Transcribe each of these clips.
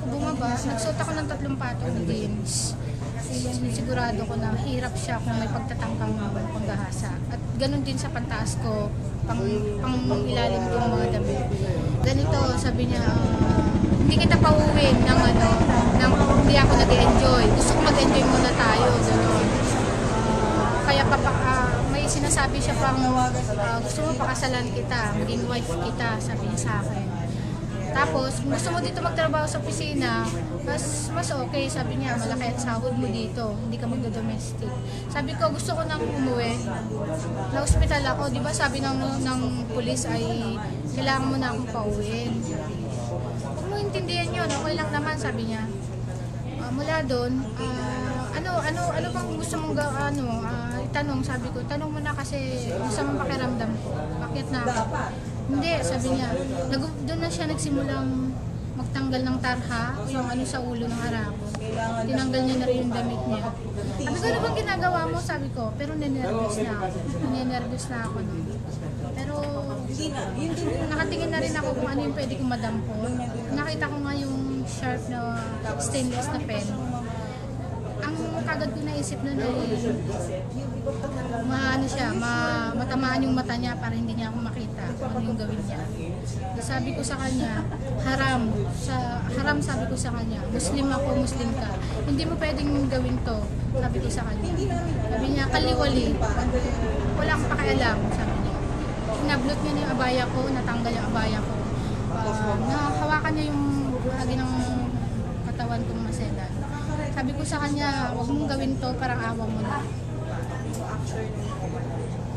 ako bumaba, nagsuot ako ng tatlong patong na jeans. Sigurado ko na hirap siya kung may pagtatangkang panggahasa. At ganun din sa pantaas ko, pang, pang ilalim kong mga damit. Ganito, sabi niya, ah, hindi kita pauwiin ng ano, ng hindi ako nag-enjoy. Gusto ko mag-enjoy muna tayo, gano'n. Ah, kaya papa, ah, may sinasabi siya pang, ah, gusto mo pakasalan kita, maging wife kita, sabi niya sa akin. Tapos, kung gusto mo dito magtrabaho sa opisina, mas mas okay, sabi niya, malaki ang sahod mo dito, hindi ka magdo-domestic. Sabi ko, gusto ko nang umuwi. Na-hospital ako, di ba sabi ng, ng pulis ay, kailangan mo na akong pauwiin. Huwag mo intindihan yun, okay lang naman, sabi niya. Ah, mula doon, ah, ano, ano, ano bang gusto mong ga, ano, ah, itanong, sabi ko, tanong mo na kasi gusto mong pakiramdam ko. Bakit na ako? Hindi, sabi niya, nag, doon na siya nagsimulang magtanggal ng tarha, yung ano sa ulo ng harako. Tinanggal niya na rin yung damit niya. Sabi ko, ano bang ginagawa mo? Sabi ko, pero ninervous na ako. Ninervous na ako nun. Pero nakatingin na rin ako kung ano yung pwede kong madampot. Nakita ko nga yung sharp na stainless na pen. Ang kagad ko naisip nun ay maano siya, ma, matamaan yung mata niya para hindi niya ako makita kung ano yung gawin niya. Sabi ko sa kanya, haram. Sa, haram sabi ko sa kanya, Muslim ako, Muslim ka. Hindi mo pwedeng gawin to, sabi ko sa kanya. Sabi niya, kaliwali. Wala akong pakialam, sabi niya. Sinablot niya yung abaya ko, natanggal yung abaya ko. Uh, nahawakan niya yung bahagi ng katawan kong maselan. Sabi ko sa kanya, huwag mong gawin to, parang awa mo na. O,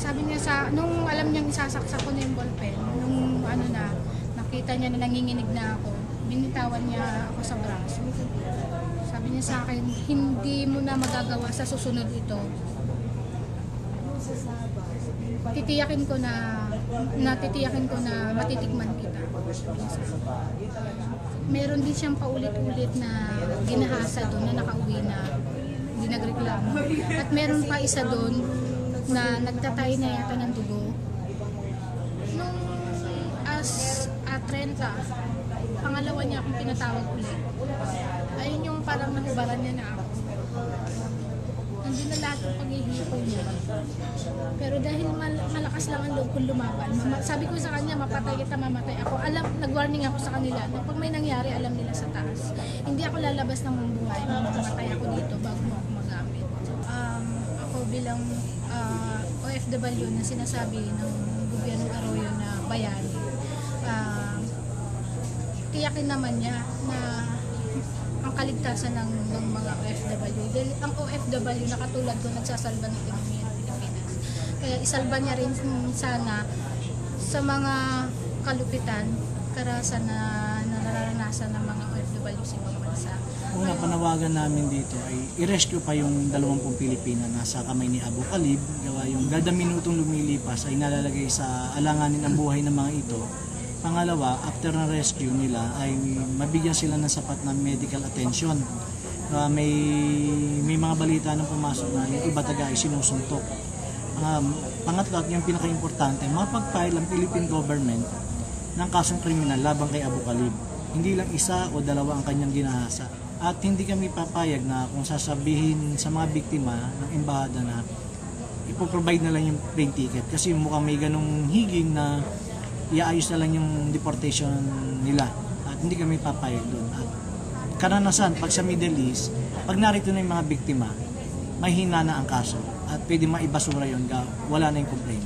sabi niya sa, nung alam niyang isasaksak ko na yung ballpen, nung ano na, nakita niya na nanginginig na ako, binitawan niya ako sa braso. Sabi niya sa akin, hindi mo na magagawa sa susunod ito. Titiyakin ko na, natitiyakin ko na matitikman kita. Meron din siyang paulit-ulit na ginahasa doon na nakauwi na hindi nagreklamo. At meron pa isa doon na nagtatay na yata ng dugo. Nung as a 30, pangalawa niya akong pinatawag ulit. Ayun yung parang nakubaran niya na ako. Nandun na lahat ng paghihipo niya. Pero dahil mal- malakas lang ang loob kong lumaban, mama- sabi ko sa kanya, mapatay kita, mamatay ako. Alam, nag-warning ako sa kanila na pag may nangyari, alam nila sa taas. Hindi ako lalabas ng buhay, mamamatay ako dito bago mo ako magamit. Um, ako bilang ah, OFW na sinasabi ng gobyerno Arroyo na bayani, ah, tiyakin naman niya na ang kaligtasan ng, ng mga OFW. Dahil ang OFW na katulad ko nagsasalba ng ekonomiya ng Pilipinas. Kaya isalba niya rin sana sa mga kalupitan, karasan na nararanasan ng mga OFW sa ibang bansa. Una panawagan namin dito ay i-rescue pa yung 20 Pilipina na sa kamay ni Abu Kalib. Gawa yung gada minutong lumilipas ay nalalagay sa alanganin ang buhay ng mga ito. Pangalawa, after na rescue nila ay mabigyan sila ng sapat na medical attention. Uh, may may mga balita nang pumasok na yung iba taga ay sinusuntok. Um, pangatlo at yung pinaka-importante, mapag-file ang Philippine government ng kasong kriminal laban kay Abu Kalib. Hindi lang isa o dalawa ang kanyang ginahasa. At hindi kami papayag na kung sasabihin sa mga biktima ng embahada na ipoprovide na lang yung plane ticket kasi mukhang may ganong higing na iaayos na lang yung deportation nila at hindi kami papayag doon. At karanasan, pag sa Middle East, pag narito na yung mga biktima, may hina na ang kaso at pwede maibasura yun, wala na yung complaint.